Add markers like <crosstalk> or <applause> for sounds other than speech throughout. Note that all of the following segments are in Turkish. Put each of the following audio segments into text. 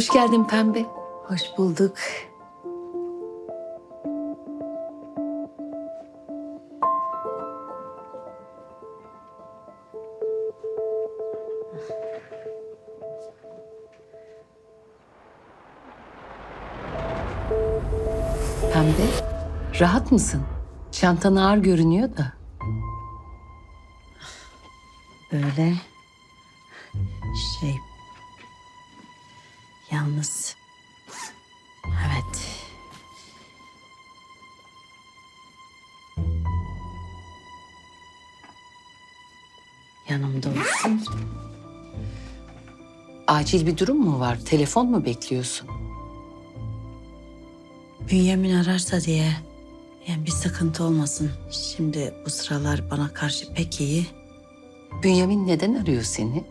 Hoş geldin Pembe. Hoş bulduk. Pembe, rahat mısın? Çantan ağır görünüyor da. Böyle şey yalnız evet yanımda olsun. Acil bir durum mu var? Telefon mu bekliyorsun? Bünyamin ararsa diye yani bir sıkıntı olmasın. Şimdi bu sıralar bana karşı pek iyi. Bünyamin neden arıyor seni?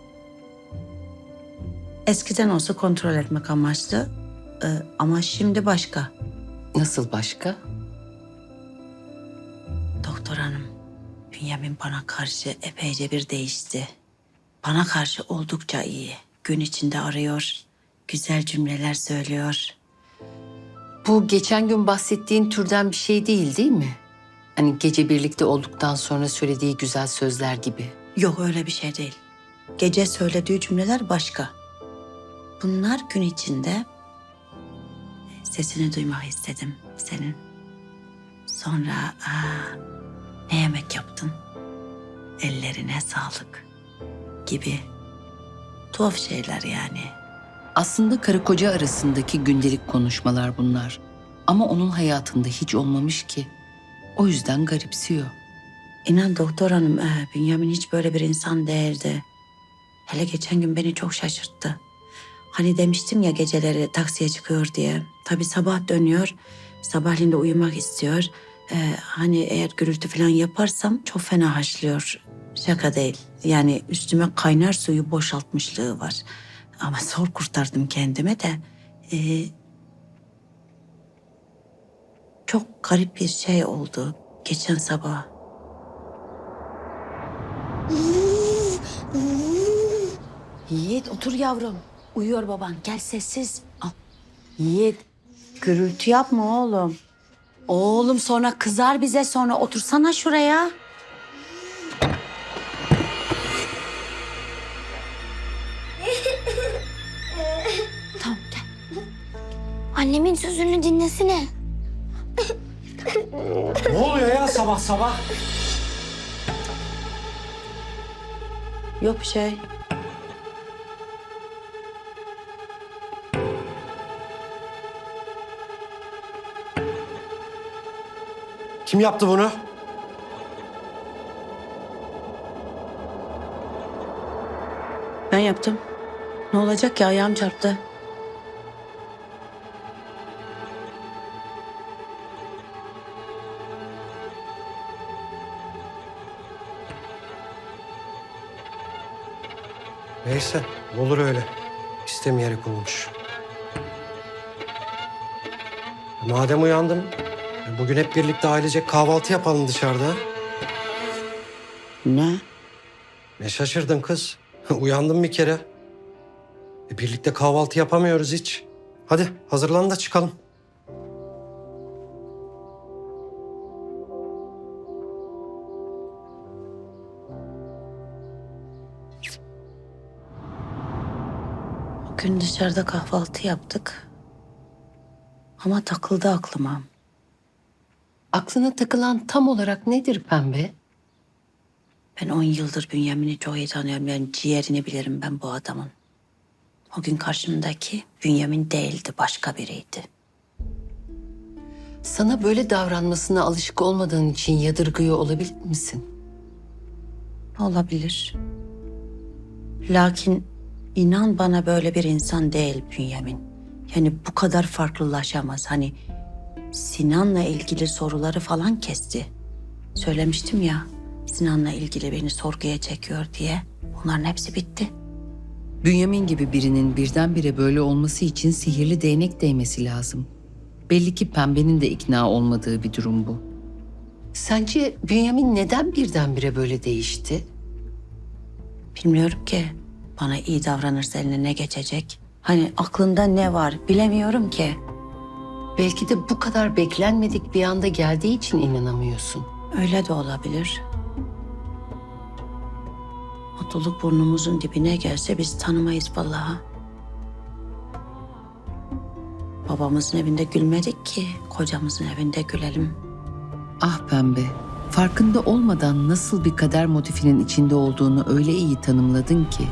Eskiden olsa kontrol etmek amaçlı Ee, ama şimdi başka. Nasıl başka? Doktor hanım, Bünyamin bana karşı epeyce bir değişti. Bana karşı oldukça iyi. Gün içinde arıyor, güzel cümleler söylüyor. Bu geçen gün bahsettiğin türden bir şey değil değil mi? Hani gece birlikte olduktan sonra söylediği güzel sözler gibi. Yok öyle bir şey değil. Gece söylediği cümleler başka. Bunlar gün içinde sesini duymak istedim senin. Sonra aa, ne yemek yaptın? Ellerine sağlık gibi tuhaf şeyler yani. Aslında karı koca arasındaki gündelik konuşmalar bunlar. Ama onun hayatında hiç olmamış ki. O yüzden garipsiyor. İnan doktor hanım, e, Bünyamin hiç böyle bir insan değildi. Hele geçen gün beni çok şaşırttı. Hani demiştim ya geceleri taksiye çıkıyor diye. Tabii sabah dönüyor, sabahleyin de uyumak istiyor. E, hani eğer gürültü falan yaparsam çok fena haşlıyor. Şaka değil. Yani üstüme kaynar suyu boşaltmışlığı var. Ama zor kurtardım kendime de. e, çok garip bir şey oldu geçen sabah. Yiğit otur yavrum. Uyuyor baban. Gel sessiz. Al. Yiğit gürültü yapma oğlum. Oğlum sonra kızar bize sonra otursana şuraya. tamam gel. Annemin sözünü dinlesene. Ne oluyor ya sabah sabah? Yok bir şey. Kim yaptı bunu? Ben yaptım. Ne olacak ki ayağım çarptı. Neyse olur öyle. İstemeyerek olmuş. Madem uyandım, bugün hep birlikte ailecek kahvaltı yapalım dışarıda. Ne? Ne şaşırdın kız? <laughs> Uyandım bir kere. E, birlikte kahvaltı yapamıyoruz hiç. Hadi hazırlan da çıkalım. Bugün dışarıda kahvaltı yaptık. Ama takıldı aklıma. Aklına takılan tam olarak nedir Pembe? Ben on yıldır Bünyamin'i çok iyi tanıyorum. Yani ciğerini bilirim ben bu adamın. O gün karşımdaki Bünyamin değildi, başka biriydi. Sana böyle davranmasına alışık olmadığın için yadırgıyor olabilir misin? Olabilir. Lakin inan bana böyle bir insan değil Bünyamin. Yani bu kadar farklılaşamaz. Hani Sinan'la ilgili soruları falan kesti. Söylemiştim ya Sinan'la ilgili beni sorguya çekiyor diye. Bunların hepsi bitti. Bünyamin gibi birinin birdenbire böyle olması için sihirli değnek değmesi lazım. Belli ki Pembe'nin de ikna olmadığı bir durum bu. Sence Bünyamin neden birdenbire böyle değişti? Bilmiyorum ki bana iyi davranırsa eline ne geçecek. Hani aklında ne var bilemiyorum ki. Belki de bu kadar beklenmedik bir anda geldiği için inanamıyorsun. Öyle de olabilir. Mutluluk burnumuzun dibine gelse biz tanımayız vallahi. Babamızın evinde gülmedik ki kocamızın evinde gülelim. Ah pembe, farkında olmadan nasıl bir kader motifinin içinde olduğunu öyle iyi tanımladın ki.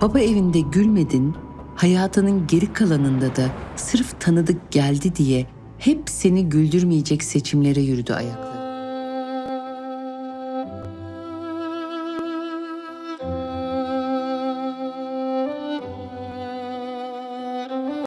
Baba evinde gülmedin, hayatının geri kalanında da sırf tanıdık geldi diye hep seni güldürmeyecek seçimlere yürüdü ayaklar.